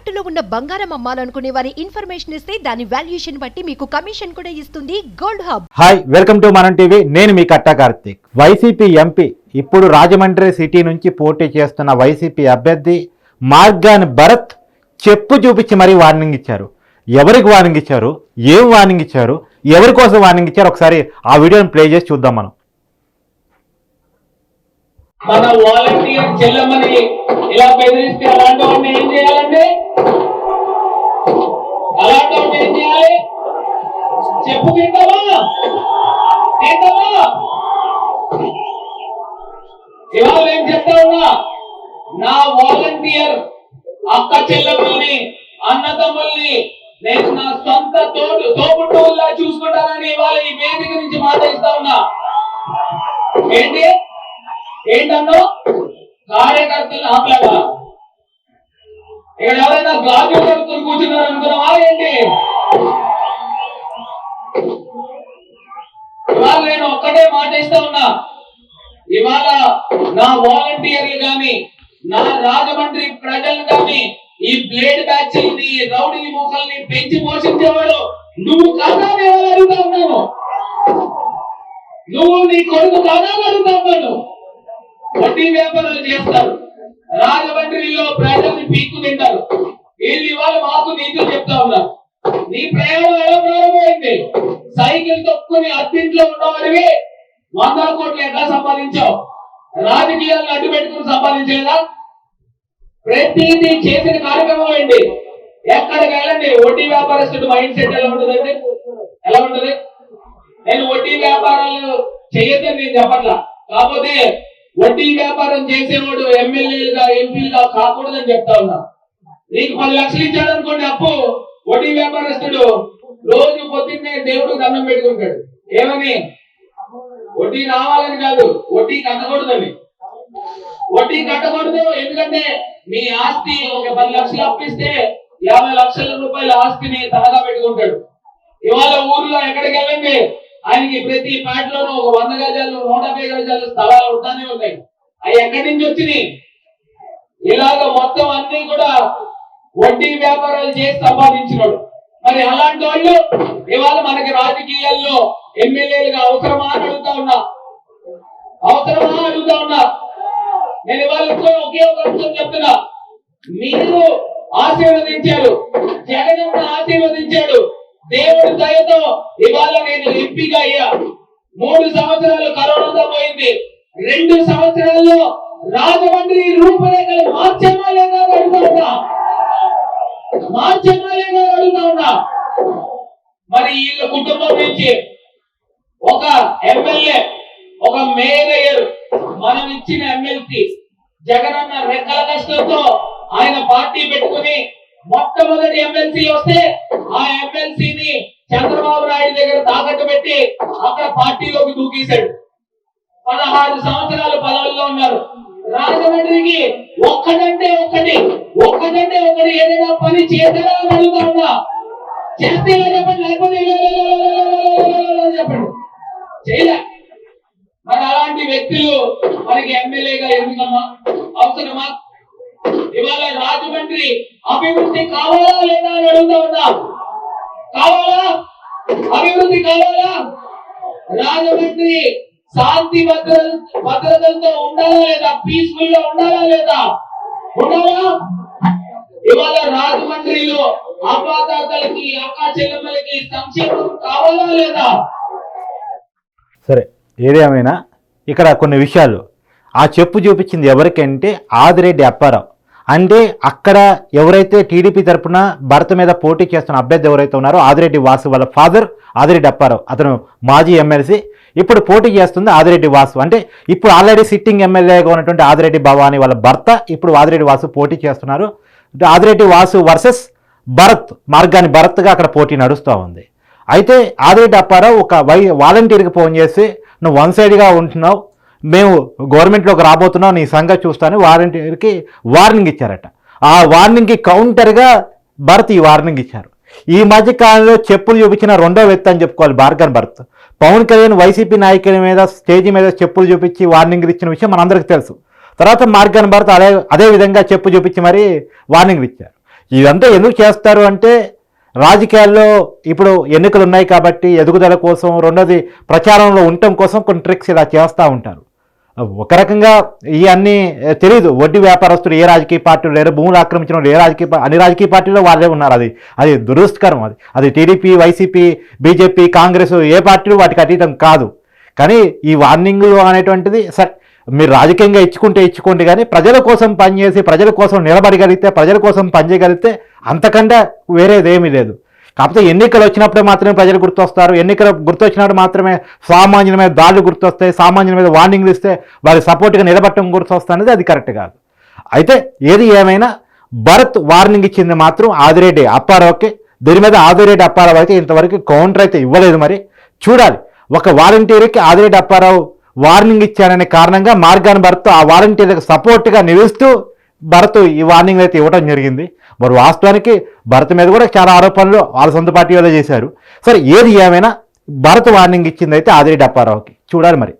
తాకట్టులో ఉన్న బంగారం అమ్మాలనుకునే వారి ఇన్ఫర్మేషన్ ఇస్తే దాని వాల్యుయేషన్ బట్టి మీకు కమిషన్ కూడా ఇస్తుంది gold hub. Hi welcome to Manam TV. నేను మీ కట్టా కార్తీక్. వైసీపీ ఎంపీ ఇప్పుడు రాజమండ్రి సిటీ నుంచి పోటీ చేస్తున్న వైసీపీ అభ్యర్థి మార్గాన్ భరత్ చెప్పు చూపించి మరీ వార్నింగ్ ఇచ్చారు. ఎవరికి వార్నింగ్ ఇచ్చారు? ఏం వార్నింగ్ ఇచ్చారు? ఎవరి కోసం వార్నింగ్ ఇచ్చారు? ఒకసారి ఆ వీడియోని ప్లే చేసి చూద్దాం మనం. మన వాలంటీర్ చెల్లెమ్మని ఇలా బెదిరిస్తే అలాంటి వాడిని ఏం చేయాలండి? అలాంటి ఏం చేయాలి చెప్పు తింటావా తింటావా ఇవాళ ఏం చెప్తా ఉన్నా? నా వాలంటీర్ అక్క చెల్లెమ్మల్ని అన్నదమ్ముల్ని నేను నా సొంత తోడు తోబుట్టువుల్లా చూసుకుంటానని ఇవాళ ఈ వేదిక నుంచి మాట ఇస్తా ఉన్నా. ఏంటి? ఏంటన్నో? కార్యకర్తలు ఆపలేవా? ఎవరైనా గాజు కడుతులు కూర్చున్నారు అనుకున్నావా? ఏంటి ఇవాళ నేను ఒక్కటే మాట ఇస్తా ఉన్నా. ఇవాళ నా వాలంటీర్లు గాని నా రాజమండ్రి ప్రజలు కానీ ఈ బ్లేడ్ బ్యాచ్ల్ని రౌడీ మొక్కల్ని పెంచి పోషించేవాడు నువ్వు కాదా అని అడుగుతా ఉన్నాను? నువ్వు నీ కొడుకు కాదా అడుగుతా ఉన్నాను? వడ్డీ వ్యాపారాలు చేస్తారు. రాజమండ్రిలో ప్రజల్ని పీక్కు తింటారు. వీళ్ళు ఇవాళ మాకు నీతులు చెప్తా ఉన్నారు. నీ ప్రయాణం ఎలా ప్రారంభమైంది? సైకిల్ తొక్కుని అత్తింట్లో ఉన్నవాడివి వందల కోట్లు ఎట్లా సంపాదించావు. రాజకీయాలను అడ్డు పెట్టుకుని సంపాదించలేదా? ప్రతిదీ చేసిన కార్యక్రమం ఏంటి? ఎక్కడికి వెళ్ళండి? వడ్డీ వ్యాపారస్తుడు మైండ్ సెట్ ఎలా ఉంటుందండి ఎలా ఉంటుంది? నేను వడ్డీ వ్యాపారాలు చేయొద్దని నేను చెప్పట్లా. కాకపోతే వడ్డీ వ్యాపారం చేసేవాడు ఎమ్మెల్యేలుగా ఎంపీలుగా కాకూడదని చెప్తా ఉన్నా. నీకు పది లక్షలు ఇచ్చాడు అనుకోండి అప్పు వడ్డీ వ్యాపారస్తుడు రోజు పొద్దున్నే దేవుడు దండం పెట్టుకుంటాడు. ఏమని? వడ్డీ రావాలని కాదు వడ్డీ కట్టకూడదని. వడ్డీ కట్టకూడదు ఎందుకంటే మీ ఆస్తి ఒక పది లక్షలు అప్పిస్తే యాభై లక్షల రూపాయల ఆస్తిని తనగా పెట్టుకుంటాడు. ఇవాళ ఊర్లో ఎక్కడికి వెళ్ళండి? ఆయనకి ప్రతి పాటలోనూ ఒక వంద గజాలు నూట యాభై గజాలు స్థలాలు ఉంటానే ఉన్నాయి. అవి ఎక్కడి నుంచి వచ్చినాయి? ఇలాగ మొత్తం అన్ని కూడా వడ్డీ వ్యాపారాలు చేసి సంపాదించినాడు. మరి అలాంటి వాళ్ళు ఇవాళ మనకి రాజకీయాల్లో ఎమ్మెల్యేలుగా అవసరమా అని అడుగుతా ఉన్నా. అవసరమా అడుగుతా ఉన్నా. నేను ఇవాళ ఒకే ఒక అంశం చెప్తున్నా. మీరు ఆశీర్వదించారు. జగన్ ఆశీర్వదించాడు. దేవుడి దయతో ఇవాళ నేను ఎంపీగా అయ్యా. మూడు సంవత్సరాలు కరోనాతో పోయింది. రెండు సంవత్సరాల్లో రాజమండ్రి రూపురేఖలు మార్చమా లేదా అడుగుతా ఉన్నా. మార్చమా లేదా అడుగుతా ఉన్నా. మరి వీళ్ళ కుటుంబం నుంచి ఒక ఎమ్మెల్యే ఒక మేయర్ మనం ఇచ్చిన ఎమ్మెల్సీ జగనన్న రెక్కల కష్టంతో ఆయన పార్టీ పెట్టుకుని మొట్టమొదటి ఎమ్మెల్సీ వస్తే ఆ ఎమ్మెల్సీని చంద్రబాబు నాయుడు దగ్గర తాకట్టు పెట్టి అక్కడ పార్టీలోకి దూకేశాడు. పదహారు సంవత్సరాలు పదవుల్లో ఉన్నారు. రాజమండ్రికి ఒక్కటంటే ఒక్కటి ఒక్కటంటే ఒకటి ఏదైనా పని చేసేలా అడుగుతా ఉన్నా. చేస్తే చెప్పండి? లేకపోతే చెప్పండి. చేయలే. మరి అలాంటి వ్యక్తులు మనకి ఎమ్మెల్యేగా ఎందుకమ్మా? అవసరమా? ఇవాళ రాజమండ్రి అభివృద్ధి కావాలా లేదా అని అడుగుతా ఉన్నాం? కావాలా? అభివృద్ధి కావాలా? రాజమండ్రి శాంతి భద్ర భద్రతలతో ఉండాలా లేదా? పీస్ఫుల్గా ఉండాలా లేదా? ఉండాలా? ఇవాళ రాజమండ్రిలో అపాతాతలకి అక్క చెల్లెమ్మలకి సంక్షేమం కావాలా లేదా? సరే ఏదేమైనా ఇక్కడ కొన్ని విషయాలు. ఆ చెప్పు చూపించింది ఎవరికంటే ఆదిరెడ్డి అప్పారావు. అంటే అక్కడ ఎవరైతే టీడీపీ తరఫున భరత మీద పోటీ చేస్తున్న అభ్యర్థి ఎవరైతే ఉన్నారో ఆదిరెడ్డి వాసు వాళ్ళ ఫాదర్ ఆదిరెడ్డి అప్పారావు అతను మాజీ ఎమ్మెల్సీ. ఇప్పుడు పోటీ చేస్తుంది ఆదిరెడ్డి వాసు. అంటే ఇప్పుడు ఆల్రెడీ సిట్టింగ్ ఎమ్మెల్యేగా ఉన్నటువంటి ఆదిరెడ్డి భవాని వాళ్ళ భర్త ఇప్పుడు ఆదిరెడ్డి వాసు పోటీ చేస్తున్నారు. ఆదిరెడ్డి వాసు వర్సెస్ భరత్ మార్గాన్ని భరత్గా అక్కడ పోటీ నడుస్తూ ఉంది. అయితే ఆదిరెడ్డి అప్పారావు ఒక వై వాలంటీర్కి ఫోన్ చేసి నువ్వు వన్ సైడ్గా ఉంటున్నావు మేము గవర్నమెంట్లోకి రాబోతున్నాం నీ సంగతి చూస్తాను వారంటీకి వార్నింగ్ ఇచ్చారట. ఆ వార్నింగ్కి కౌంటర్గా భరత్ ఈ వార్నింగ్ ఇచ్చారు. ఈ మధ్య కాలంలో చెప్పులు చూపించిన రెండో వ్యక్తి అని చెప్పుకోవాలి భార్గన్ భరత్. పవన్ కళ్యాణ్ వైసీపీ నాయకుల మీద స్టేజ్ మీద చెప్పులు చూపించి వార్నింగ్ ఇచ్చిన విషయం మనందరికీ తెలుసు. తర్వాత మార్గన్ భరత్ అదే అదే విధంగా చెప్పు చూపించి మరీ వార్నింగ్ ఇచ్చారు. ఇదంతా ఎందుకు చేస్తారు అంటే రాజకీయాల్లో ఇప్పుడు ఎన్నికలు ఉన్నాయి కాబట్టి ఎదుగుదల కోసం రెండోది ప్రచారంలో ఉండటం కోసం కొన్ని ట్రిక్స్ ఇలా చేస్తూ ఉంటారు. ఒక రకంగా ఇవన్నీ తెలియదు వడ్డీ వ్యాపారస్తులు ఏ రాజకీయ పార్టీలు లేరు భూములు ఆక్రమించిన ఏ రాజకీయ అన్ని రాజకీయ పార్టీలో వాళ్ళే ఉన్నారు. అది అది దురదృష్టకరం అది. అది టీడీపీ వైసీపీ బీజేపీ కాంగ్రెస్ ఏ పార్టీలు వాటికి అతీతం కాదు. కానీ ఈ వార్నింగ్లు అనేటువంటిది మీరు రాజకీయంగా ఇచ్చుకుంటే ఇచ్చుకోండి కానీ ప్రజల కోసం పనిచేసి ప్రజల కోసం నిలబడగలిగితే ప్రజల కోసం పనిచేయగలిగితే అంతకంటే వేరేదేమీ లేదు. కాకపోతే ఎన్నికలు వచ్చినప్పుడే మాత్రమే ప్రజలు గుర్తొస్తారు. ఎన్నికలు గుర్తొచ్చినప్పుడు మాత్రమే సామాన్యుల మీద దాడులు గుర్తొస్తాయి. సామాన్యుల మీద వార్నింగ్లు ఇస్తే వారి సపోర్ట్గా నిలబట్టడం గుర్తొస్తుంది అనేది అది కరెక్ట్ కాదు. అయితే ఏది ఏమైనా భరత్ వార్నింగ్ ఇచ్చింది మాత్రం ఆదిరెడ్డి అప్పారావుకి. దీని మీద ఆదిరెడ్డి అప్పారావు అయితే ఇంతవరకు కౌంటర్ అయితే ఇవ్వలేదు మరి. చూడాలి. ఒక వాలంటీర్కి ఆదిరెడ్డి అప్పారావు వార్నింగ్ ఇచ్చాడనే కారణంగా మార్గాన్ భరత్ ఆ వాలంటీర్లకు సపోర్ట్గా నిలుస్తూ భరత్ ఈ వార్నింగ్ అయితే ఇవ్వడం జరిగింది. మరి వాస్తవానికి భరత్ మీద కూడా చాలా ఆరోపణలు వాళ్ళ సొంత పార్టీ వాళ్ళే చేశారు. సరే ఏది ఏమైనా భరత్ వార్నింగ్ ఇచ్చింది అయితే ఆదిరెడ్డి అప్పారావుకి. చూడాలి మరి.